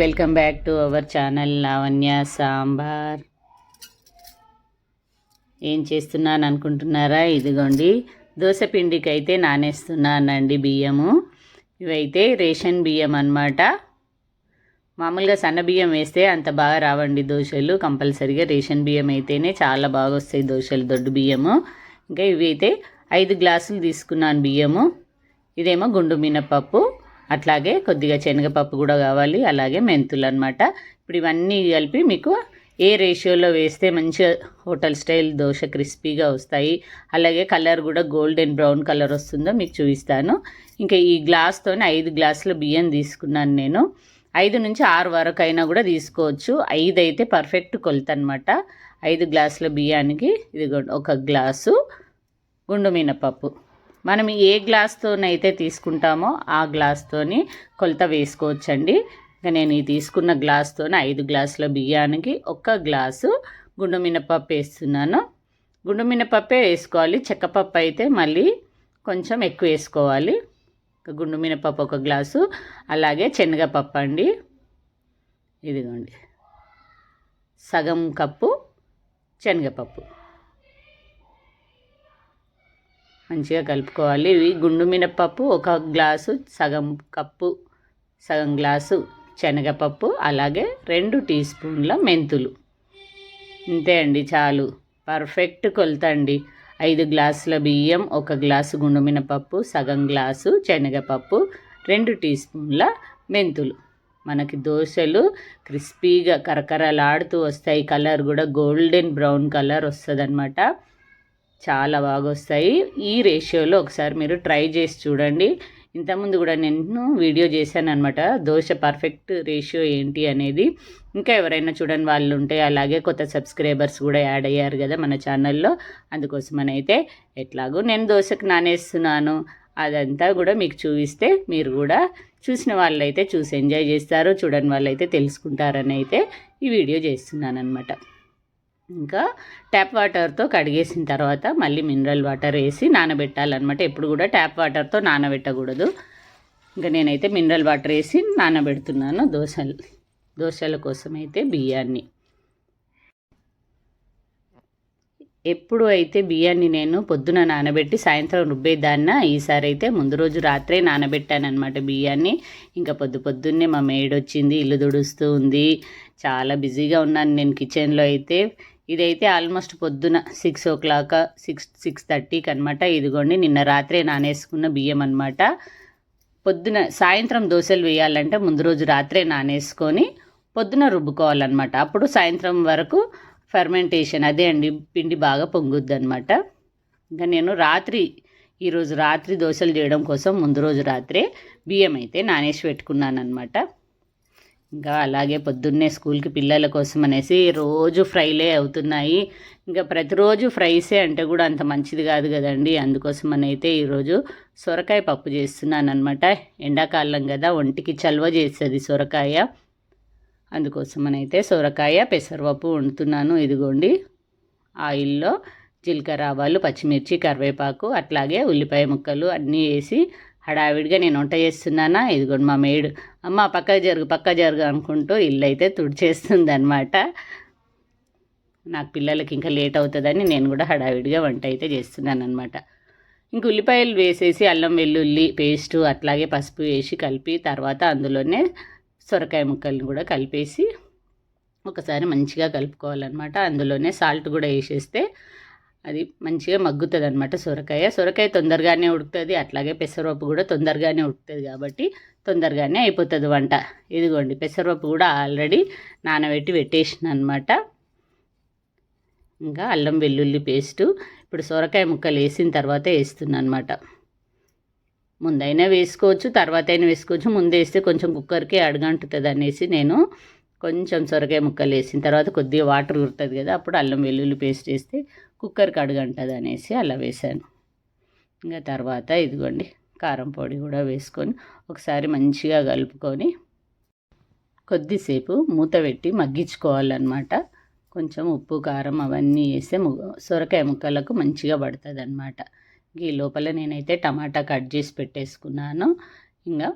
Welcome back to our channel Lavanya sambar. ఏం చేస్తున్నాను అనుకుంటున్నారా? ఇదిగోండి. దోశ పిండికి అయితే నానేస్తున్నానండి బియ్యము. ఇవైతే రేషన్ బియ్యం అన్నమాట. మామూలుగా సన్న బియ్యం వేస్తే అంత బాగా రావండి దోశలు. కంపల్సరిగా రేషన్ బియ్యం అయితేనే చాలా బాగా వస్తాయి దోశలు దొడ్డు బియ్యము. ఇంకా ఇవి అయితే ఐదు గ్లాసులు తీసుకున్నాను బియ్యము. ఇదేమో గుండు మినపప్పు. అట్లాగే కొద్దిగా శనగపప్పు కూడా కావాలి అలాగే మెంతులు అనమాట ఇప్పుడు ఇవన్నీ కలిపి మీకు ఏ రేషియోలో వేస్తే మంచిగా హోటల్ స్టైల్ దోశ క్రిస్పీగా వస్తాయి అలాగే కలర్ కూడా గోల్డెన్ బ్రౌన్ కలర్ వస్తుందో మీకు చూపిస్తాను. ఇంకా ఈ గ్లాస్తో ఐదు గ్లాసుల బియ్యం తీసుకున్నాను నేను. ఐదు నుంచి ఆరు వరకు అయినా కూడా తీసుకోవచ్చు. ఐదు అయితే పర్ఫెక్ట్ కొలత అనమాట ఐదు గ్లాసుల బియ్యానికి ఇది ఒక గ్లాసు గుండు మినపప్పు. మనం ఏ గ్లాస్తోనైతే తీసుకుంటామో ఆ గ్లాస్తోని కొలత వేసుకోవచ్చండి. ఇంకా నేను ఈ తీసుకున్న గ్లాస్తోని ఐదు గ్లాసుల బియ్యానికి ఒక్క గ్లాసు గుండు మినపప్పు వేస్తున్నాను. గుండు మినపప్పే వేసుకోవాలి. చెక్కపప్పు అయితే మళ్ళీ కొంచెం ఎక్కువ వేసుకోవాలి. గుండు మినపప్పు ఒక గ్లాసు. అలాగే శనగపప్పు అండి. ఇదిగోండి. సగం కప్పు శనగపప్పు. మంచిగా కలుపుకోవాలి. ఇవి గుండు మినపప్పు ఒక గ్లాసు సగం కప్పు సగం గ్లాసు శనగపప్పు అలాగే రెండు టీ స్పూన్ల మెంతులు. అంతే అండి చాలు. పర్ఫెక్ట్ కొలత అండి. ఐదు గ్లాసుల బియ్యం ఒక గ్లాసు గుండు మినపప్పు సగం గ్లాసు శనగపప్పు రెండు టీ స్పూన్ల మెంతులు. మనకి దోశలు క్రిస్పీగా కరకరలాడుతూ వస్తాయి. కలర్ కూడా గోల్డెన్ బ్రౌన్ కలర్ వస్తుంది అనమాట చాలా బాగా వస్తాయి ఈ రేషియోలో ఒకసారి మీరు ట్రై చేసి చూడండి. ఇంతకుముందు కూడా నేను వీడియో చేశాను అనమాట దోశ పర్ఫెక్ట్ రేషియో ఏంటి అనేది. ఇంకా ఎవరైనా చూడని వాళ్ళు ఉంటే అలాగే కొత్త సబ్స్క్రైబర్స్ కూడా యాడ్ అయ్యారు కదా మన ఛానల్లో. అందుకోసమనైతే ఎట్లాగో నేను దోశకు నానేస్తున్నాను. అదంతా కూడా మీకు చూపిస్తే మీరు కూడా చూసిన వాళ్ళైతే చూసి ఎంజాయ్ చేస్తారు చూడని వాళ్ళైతే తెలుసుకుంటారని అయితే ఈ వీడియో చేస్తున్నాను అనమాట ఇంకా ట్యాప్ వాటర్తో కడిగేసిన తర్వాత మళ్ళీ మినరల్ వాటర్ వేసి నానబెట్టాలన్నమాట. ఎప్పుడు కూడా ట్యాప్ వాటర్తో నానబెట్టకూడదు. ఇంకా నేనైతే మినరల్ వాటర్ వేసి నానబెడుతున్నాను దోశలు. దోశల కోసం అయితే బియ్యాన్ని. ఎప్పుడు అయితే బియ్యాన్ని నేను పొద్దున నానబెట్టి సాయంత్రం రుబ్బేదాన్న ఈసారి అయితే ముందు రోజు రాత్రే నానబెట్టానమాట బియ్యాన్ని. ఇంకా పొద్దు పొద్దున్నే మా మేడ్ వచ్చింది ఇల్లు దుడుస్తూ ఉంది. చాలా బిజీగా ఉన్నాను నేను కిచెన్లో అయితే. ఇదైతే ఆల్మోస్ట్ పొద్దున six o'clock six six థర్టీకి అనమాట ఇదిగోండి. నిన్న రాత్రే నానేసుకున్న బియ్యం అనమాట పొద్దున సాయంత్రం దోశలు వేయాలంటే ముందు రోజు రాత్రే నానేసుకొని పొద్దున రుబ్బుకోవాలన్నమాట. అప్పుడు సాయంత్రం వరకు ఫర్మెంటేషన్ అదే అండి పిండి బాగా పొంగుద్ది అనమాట ఇంకా నేను రాత్రి ఈరోజు రాత్రి దోశలు చేయడం కోసం ముందు రోజు రాత్రే బియ్యం అయితే నానేసి పెట్టుకున్నాను అనమాట ఇంకా అలాగే పొద్దున్నే స్కూల్కి పిల్లల కోసం అనేసి రోజు ఫ్రైలే అవుతున్నాయి. ఇంకా ప్రతిరోజు ఫ్రైసే అంటే కూడా అంత మంచిది కాదు కదండి. అందుకోసం అయితే ఈరోజు సొరకాయ పప్పు చేస్తున్నాను అనమాట ఎండాకాలం కదా ఒంటికి చలువ చేస్తుంది సొరకాయ. అందుకోసం అయితే సొరకాయ పెసరపప్పు వండుతున్నాను. ఇదిగోండి ఆయిల్లో జీలకర్ర ఆవాలు పచ్చిమిర్చి కరివేపాకు అట్లాగే ఉల్లిపాయ ముక్కలు అన్నీ వేసి హడావిడిగా నేను వంట చేస్తున్నానా? ఇదిగోండి మా మేడు. అమ్మ పక్క జరుగు పక్క జరుగు అనుకుంటూ ఇల్లు అయితే తుడిచేస్తుంది అనమాట నాకు పిల్లలకి ఇంకా లేట్ అవుతుందని నేను కూడా హడావిడిగా వంట అయితే చేస్తున్నాను అనమాట ఇంక ఉల్లిపాయలు వేసేసి అల్లం వెల్లుల్లి పేస్టు అట్లాగే పసుపు వేసి కలిపి తర్వాత అందులోనే సొరకాయ ముక్కల్ని కూడా కలిపేసి ఒకసారి మంచిగా కలుపుకోవాలన్నమాట. అందులోనే సాల్ట్ కూడా వేసేస్తే అది మంచిగా మగ్గుతుంది అనమాట సొరకాయ. సొరకాయ తొందరగానే ఉడుకుతుంది అట్లాగే పెసరపప్పు కూడా తొందరగానే ఉడుకుతుంది కాబట్టి తొందరగానే అయిపోతుంది వంట. ఇదిగోండి పెసరపప్పు కూడా ఆల్రెడీ నానబెట్టి పెట్టేసిన అనమాట ఇంకా అల్లం వెల్లుల్లి పేస్టు. ఇప్పుడు సొరకాయ ముక్కలు వేసిన తర్వాత వేస్తున్నాను అనమాట ముందైనా వేసుకోవచ్చు తర్వాత అయినా వేసుకోవచ్చు. ముందు వేస్తే కొంచెం కుక్కర్కి అడగంటుతుంది అనేసి నేను కొంచెం సొరకాయ ముక్కలు వేసిన తర్వాత కొద్దిగా వాటర్ ఉరుతుంది కదా అప్పుడు అల్లం వెల్లుల్లి పేస్ట్ వేస్తే కుక్కర్ కడుగంటది అనేసి అలా వేసాను ఇంకా తర్వాత ఇదిగోండి కారం పొడి కూడా వేసుకొని ఒకసారి మంచిగా కలుపుకొని కొద్దిసేపు మూత పెట్టి మగ్గించుకోవాలన్నమాట. కొంచెం ఉప్పు కారం అవన్నీ వేస్తే సొరకాయ ముక్కలకు మంచిగా పడుతుంది అనమాట ఈ లోపల నేనైతే టమాటా కట్ చేసి పెట్టేసుకున్నాను. ఇంకా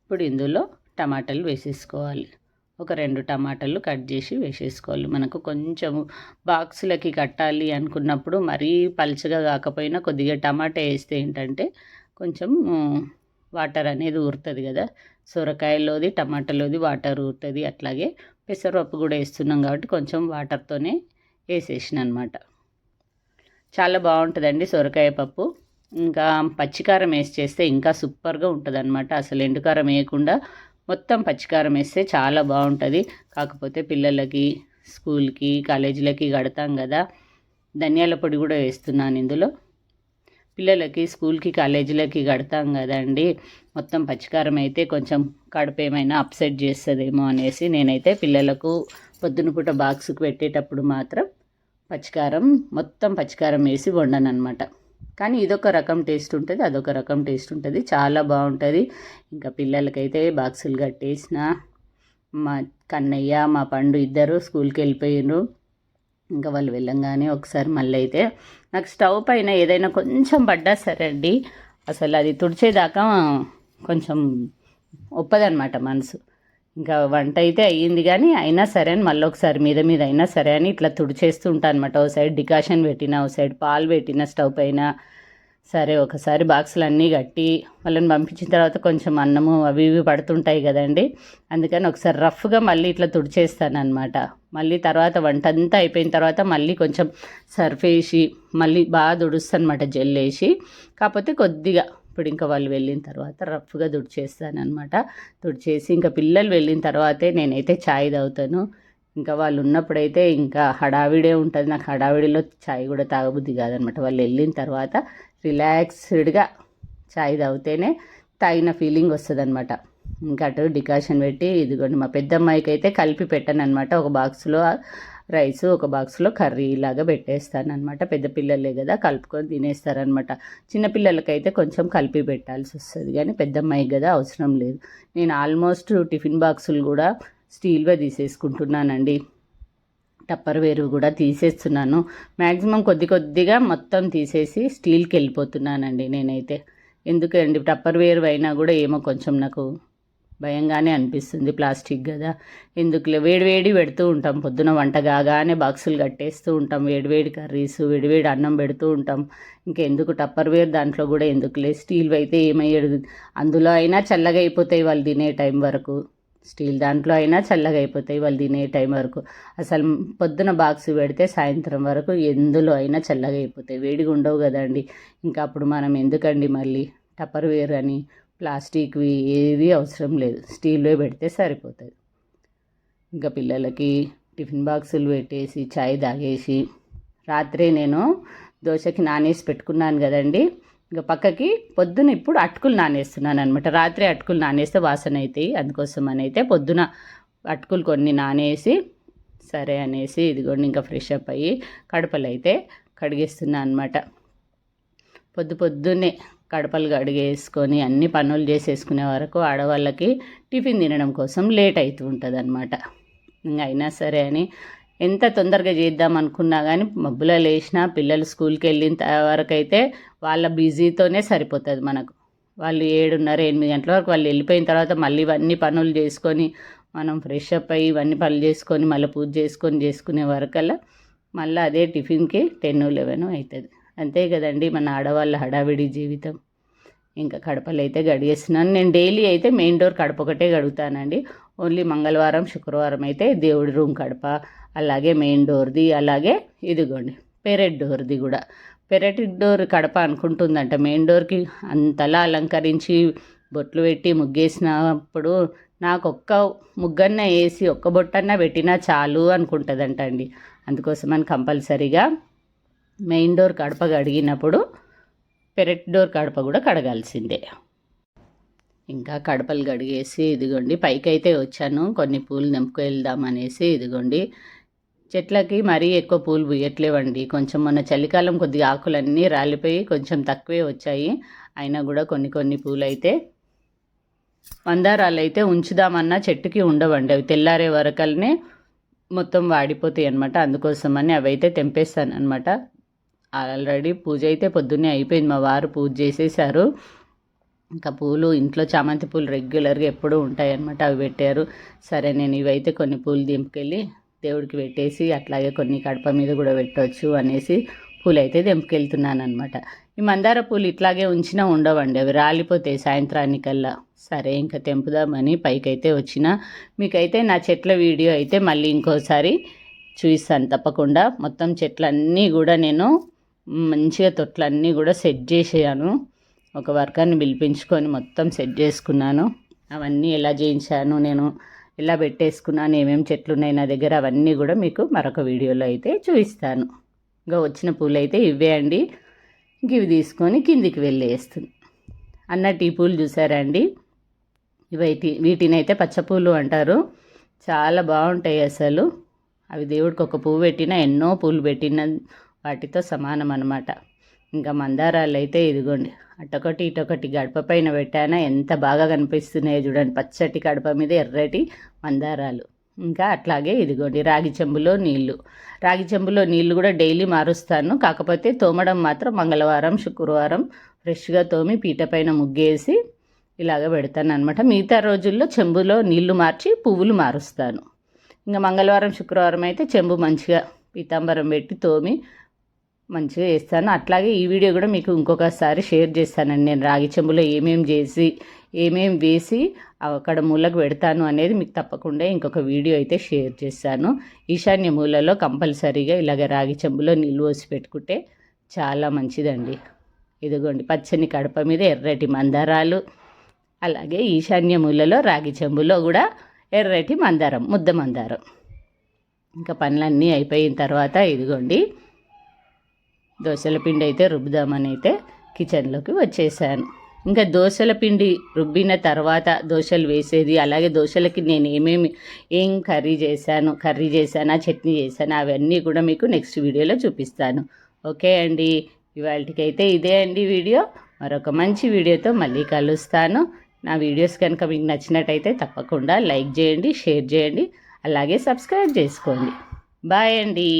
ఇప్పుడు ఇందులో టమాటాలు వేసేసుకోవాలి. ఒక రెండు టమాటాలు కట్ చేసి వేసేసుకోవాలి. మనకు కొంచెం బాక్సులకి కట్టాలి అనుకున్నప్పుడు మరీ పలుచగా కాకపోయినా కొద్దిగా టమాటా వేస్తే ఏంటంటే కొంచెం వాటర్ అనేది ఊరుతుంది కదా. సొరకాయలోది టమాటాలోది వాటర్ ఊరుతుంది. అట్లాగే పెసరపప్పు కూడా వేస్తున్నాం కాబట్టి కొంచెం వాటర్తోనే వేసేసిన అనమాట చాలా బాగుంటుందండి సొరకాయ పప్పు. ఇంకా పచ్చికారం వేసి చేస్తే ఇంకా సూపర్గా ఉంటుంది అనమాట అసలు ఎండుకారం వేయకుండా మొత్తం పచ్చికారం వేస్తే చాలా బాగుంటుంది. కాకపోతే పిల్లలకి స్కూల్కి కాలేజీలకి కడతాం కదా. ధనియాల పొడి కూడా వేస్తున్నాను ఇందులో. పిల్లలకి స్కూల్కి కాలేజీలకి కడతాం కదండి మొత్తం పచ్చికారం అయితే కొంచెం కడుపు ఏమైనా అప్సెట్ చేస్తుందేమో అనేసి నేనైతే పిల్లలకు పొద్దున పూట బాక్స్కి పెట్టేటప్పుడు మాత్రం పచ్చికారం మొత్తం పచ్చికారం వేసి వండను అనమాట కానీ ఇదొక రకం టేస్ట్ ఉంటుంది అదొక రకం టేస్ట్ ఉంటుంది. చాలా బాగుంటుంది. ఇంకా పిల్లలకైతే బాక్సులు కట్టేసిన. మా కన్నయ్య మా పండు ఇద్దరు స్కూల్కి వెళ్ళిపోయినారు ఇంకా వాళ్ళు వెళ్ళంగానే ఒకసారి మళ్ళీ అయితే నాకు స్టవ్ పైన ఏదైనా కొంచెం పడ్డా సరే అండి. అసలు అది తుడిచేదాకా కొంచెం ఒప్పదనమాట మనసు. ఇంకా వంట అయితే అయ్యింది కానీ అయినా సరే అని మళ్ళీ ఒకసారి మీద మీద అయినా సరే అని ఇట్లా తుడిచేస్తూ ఉంటాను అనమాట ఓ సైడ్ డికాషన్ పెట్టిన ఓ సైడ్ పాలు పెట్టిన స్టవ్ పైన సరే ఒకసారి బాక్సులు అన్నీ కట్టి వాళ్ళని పంపించిన తర్వాత కొంచెం అన్నము అవి ఇవి పడుతుంటాయి కదండి. అందుకని ఒకసారి రఫ్గా మళ్ళీ ఇట్లా తుడిచేస్తాను అనమాట మళ్ళీ తర్వాత వంట అంతా అయిపోయిన తర్వాత మళ్ళీ కొంచెం సర్ఫ్ వేసి మళ్ళీ బాగా తుడుస్తానమాట అనమాట జెల్ వేసి. కాకపోతే కొద్దిగా ఇప్పుడు ఇంకా వాళ్ళు వెళ్ళిన తర్వాత రఫ్గా దుడిచేస్తానమాట దుడిచేసి ఇంకా పిల్లలు వెళ్ళిన తర్వాతే నేనైతే ఛాయ్ తాగుతాను. ఇంకా వాళ్ళు ఉన్నప్పుడైతే ఇంకా హడావిడే ఉంటుంది. నాకు హడావిడిలో ఛాయ్ కూడా తాగబుద్ధి కాదనమాట వాళ్ళు వెళ్ళిన తర్వాత రిలాక్స్డ్గా ఛాయ్ తాగితేనే తాగిన ఫీలింగ్ వస్తుంది అనమాట ఇంకా అటు డికాషన్ పెట్టి ఇదిగోండి మా పెద్దమ్మాయికి అయితే కలిపి పెట్టాను అనమాట ఒక బాక్స్లో రైస్ ఒక బాక్స్లో కర్రీ ఇలాగా పెట్టేస్తాను అనమాట పెద్ద పిల్లలే కదా కలుపుకొని తినేస్తారనమాట చిన్నపిల్లలకైతే కొంచెం కలిపి పెట్టాల్సి వస్తుంది కానీ పెద్దమ్మాయి కదా అవసరం లేదు. నేను ఆల్మోస్ట్ టిఫిన్ బాక్సులు కూడా స్టీల్వే తీసేసుకుంటున్నానండి. టప్పర్ వేరు కూడా తీసేస్తున్నాను. మ్యాక్సిమం కొద్ది కొద్దిగా మొత్తం తీసేసి స్టీల్కి వెళ్ళిపోతున్నానండి నేనైతే. ఎందుకండి టప్పర్ వేరు అయినా కూడా ఏమో కొంచెం నాకు భయంగానే అనిపిస్తుంది ప్లాస్టిక్ కదా. ఎందుకులే? వేడివేడి పెడుతూ ఉంటాం. పొద్దున వంట కాగానే బాక్సులు కట్టేస్తూ ఉంటాం. వేడివేడి కర్రీస్ వేడివేడి అన్నం పెడుతూ ఉంటాం. ఇంకెందుకు? టప్పర్ వేర్ దాంట్లో కూడా ఎందుకులే? స్టీల్ అయితే ఏమయ్యేది? అందులో అయినా చల్లగా అయిపోతాయి వాళ్ళు తినే టైం వరకు. స్టీల్ దాంట్లో అయినా చల్లగా అయిపోతాయి వాళ్ళు తినే టైం వరకు. అసలు పొద్దున బాక్స్ పెడితే సాయంత్రం వరకు ఎందులో అయినా చల్లగా అయిపోతాయి. వేడిగా ఉండవు కదండి. ఇంకా అప్పుడు మనం ఎందుకండి మళ్ళీ టప్పర్ వేర్ అని ప్లాస్టిక్వి ఏవి అవసరం లేదు. స్టీల్లో పెడితే సరిపోతుంది. ఇంకా పిల్లలకి టిఫిన్ బాక్సులు పెట్టేసి చాయ్ తాగేసి రాత్రే నేను దోశకి నానేసి పెట్టుకున్నాను కదండి. ఇంకా పక్కకి పొద్దున ఇప్పుడు అటుకులు నానేస్తున్నాను అనమాట రాత్రి అటుకులు నానేస్తే వాసన అవుతాయి అందుకోసం అని అయితే పొద్దున అటుకులు కొన్ని నానేసి సరే అనేసి ఇదిగోండి ఇంకా ఫ్రెష్ అప్ అయ్యి కడపలు అయితే కడిగేస్తున్నా అనమాట పొద్దు పొద్దున్నే కడపలు కడిగేసుకొని అన్ని పనులు చేసేసుకునే వరకు ఆడవాళ్ళకి టిఫిన్ తినడం కోసం లేట్ అవుతూ ఉంటుంది అనమాట ఇంకా అయినా సరే అని ఎంత తొందరగా చేద్దాం అనుకున్నా కానీ మబ్బులో లేచినా పిల్లలు స్కూల్కి వెళ్ళిన వరకు అయితే వాళ్ళ బిజీతోనే సరిపోతుంది మనకు. వాళ్ళు ఏడున్నర ఎనిమిది గంటల వరకు వాళ్ళు వెళ్ళిపోయిన తర్వాత మళ్ళీ ఇవన్నీ పనులు చేసుకొని మనం ఫ్రెష్ అప్ అయ్యి ఇవన్నీ పనులు చేసుకొని మళ్ళీ పూజ చేసుకొని చేసుకునే వరకల్లా మళ్ళీ అదే టిఫిన్కి టెన్ లెవెన్ అవుతుంది అంతే కదండి మన ఆడవాళ్ళ హడావిడి జీవితం. ఇంకా కడపలు అయితే గడిగేస్తున్నాను నేను డైలీ అయితే మెయిన్ డోర్ కడప ఒకటే గడుగుతానండి ఓన్లీ మంగళవారం శుక్రవారం అయితే దేవుడి రూమ్ కడప అలాగే మెయిన్ డోర్ది అలాగే ఇదిగోండి పెరట్ డోర్ది కూడా. పెరటి డోర్ కడప అనుకుంటుందంట. మెయిన్ డోర్కి అంతలా అలంకరించి బొట్లు పెట్టి ముగ్గేసినప్పుడు నాకు ఒక్క ముగ్గన్న వేసి ఒక్క బొట్టన్న పెట్టినా చాలు అనుకుంటుందంట అండి అందుకోసమని కంపల్సరీగా మెయిన్ డోర్ కడప కడిగినప్పుడు పెరట్ డోర్ కడప కూడా కడగాల్సిందే. ఇంకా కడపలు కడిగేసి ఇదిగోండి పైకి అయితే వచ్చాను. కొన్ని పూలు నింపుకు వెళ్దాం అనేసి ఇదిగోండి. చెట్లకి మరీ ఎక్కువ పూలు పూయట్లేవండి. కొంచెం మొన్న చలికాలం కొద్దిగా ఆకులన్నీ రాలిపోయి కొంచెం తక్కువే వచ్చాయి. అయినా కూడా కొన్ని కొన్ని పూలు అయితే మందారాలు అయితే ఉంచుదామన్నా చెట్టుకి ఉండవండి. అవి తెల్లారే వరకల్నే మొత్తం వాడిపోతాయి అనమాట అందుకోసమని అవి అయితే తెంపేస్తాను అనమాట ఆల్రెడీ పూజ అయితే పొద్దున్నే అయిపోయింది. మా వారు పూజ చేసేసారు. ఇంకా పూలు ఇంట్లో చామంతి పూలు రెగ్యులర్గా ఎప్పుడూ ఉంటాయన్నమాట. అవి పెట్టారు. సరే నేను ఇవైతే కొన్ని పూలు దింపుకెళ్ళి దేవుడికి పెట్టేసి అట్లాగే కొన్ని కడప మీద కూడా పెట్టవచ్చు అనేసి పూలు అయితే దింపుకెళ్తున్నాను అనమాట ఈ మందార పూలు ఇట్లాగే ఉంచినా ఉండవండి. అవి రాలిపోతాయి సాయంత్రానికల్లా. సరే ఇంకా తెంపుదామని పైకైతే వచ్చిన. మీకైతే నా చెట్ల వీడియో అయితే మళ్ళీ ఇంకోసారి చూపిస్తాను తప్పకుండా. మొత్తం చెట్లన్నీ కూడా నేను మంచిగా తొట్లన్నీ కూడా సెట్ చేసేయాను. ఒక వర్కర్ని పిలిపించుకొని మొత్తం సెట్ చేసుకున్నాను. అవన్నీ ఎలా చేయించాను నేను ఎలా పెట్టేసుకున్నాను ఏమేమి చెట్లు ఉన్నాయి నా దగ్గర అవన్నీ కూడా మీకు మరొక వీడియోలో అయితే చూపిస్తాను. ఇంకా వచ్చిన పూలు అయితే ఇవే అండి. ఇంక ఇవి తీసుకొని కిందికి వెళ్ళేస్తుంది అన్నట్టు ఈ పూలు చూసారా అండి? ఇవైతే వీటిని అయితే పచ్చపూలు అంటారు. చాలా బాగుంటాయి అసలు. అవి దేవుడికి ఒక పువ్వు పెట్టినా ఎన్నో పూలు పెట్టిన వాటితో సమానం అనమాట ఇంకా మందారాలు అయితే ఇదిగోండి. అటొకటి ఇటొకటి గడప పైన పెట్టానా ఎంత బాగా కనిపిస్తున్నాయో చూడండి. పచ్చటి గడప మీద ఎర్రటి మందారాలు. ఇంకా అట్లాగే ఇదిగోండి రాగి చెంబులో నీళ్ళు. రాగి చెంబులో నీళ్ళు కూడా డైలీ మారుస్తాను. కాకపోతే తోమడం మాత్రం మంగళవారం శుక్రవారం ఫ్రెష్గా తోమి పీట పైన ముగ్గేసి ఇలాగ పెడతాను అనమాట మిగతా రోజుల్లో చెంబులో నీళ్ళు మార్చి పువ్వులు మారుస్తాను. ఇంకా మంగళవారం శుక్రవారం అయితే చెంబు మంచిగా పీతాంబరం పెట్టి తోమి మంచిగా వేస్తాను అట్లాగే ఈ వీడియో కూడా మీకు ఇంకొకసారి షేర్ చేస్తానండి. నేను రాగి చెంబులో ఏమేమి చేసి ఏమేమి వేసి అక్కడ మూలకు పెడతాను అనేది మీకు తప్పకుండా ఇంకొక వీడియో అయితే షేర్ చేస్తాను. ఈశాన్య మూలలో కంపల్సరీగా ఇలాగ రాగి చెంబులో నీళ్ళు పోసి పెట్టుకుంటే చాలా మంచిదండి. ఇదిగోండి పచ్చని కడప మీద ఎర్రటి మందారాలు అలాగే ఈశాన్య మూలలో రాగి చెంబులో కూడా ఎర్రటి మందారం ముద్ద మందారం. ఇంకా పనులన్నీ అయిపోయిన తర్వాత ఇదిగోండి దోశల పిండి అయితే రుబ్బుదామని అయితే కిచెన్లోకి వచ్చేసాను. ఇంకా దోశల పిండి రుబ్బిన తర్వాత దోశలు వేసేది అలాగే దోశలకి నేను ఏమేమి ఏం కర్రీ చేశాను కర్రీ చేశానా చట్నీ చేశానా అవన్నీ కూడా మీకు నెక్స్ట్ వీడియోలో చూపిస్తాను. ఓకే అండి ఇవాళకైతే ఇదే అండి వీడియో. మరొక మంచి వీడియోతో మళ్ళీ కలుస్తాను. నా వీడియోస్ కనుక మీకు నచ్చినట్టయితే తప్పకుండా లైక్ చేయండి షేర్ చేయండి అలాగే సబ్స్క్రైబ్ చేసుకోండి. బాయ్ అండి.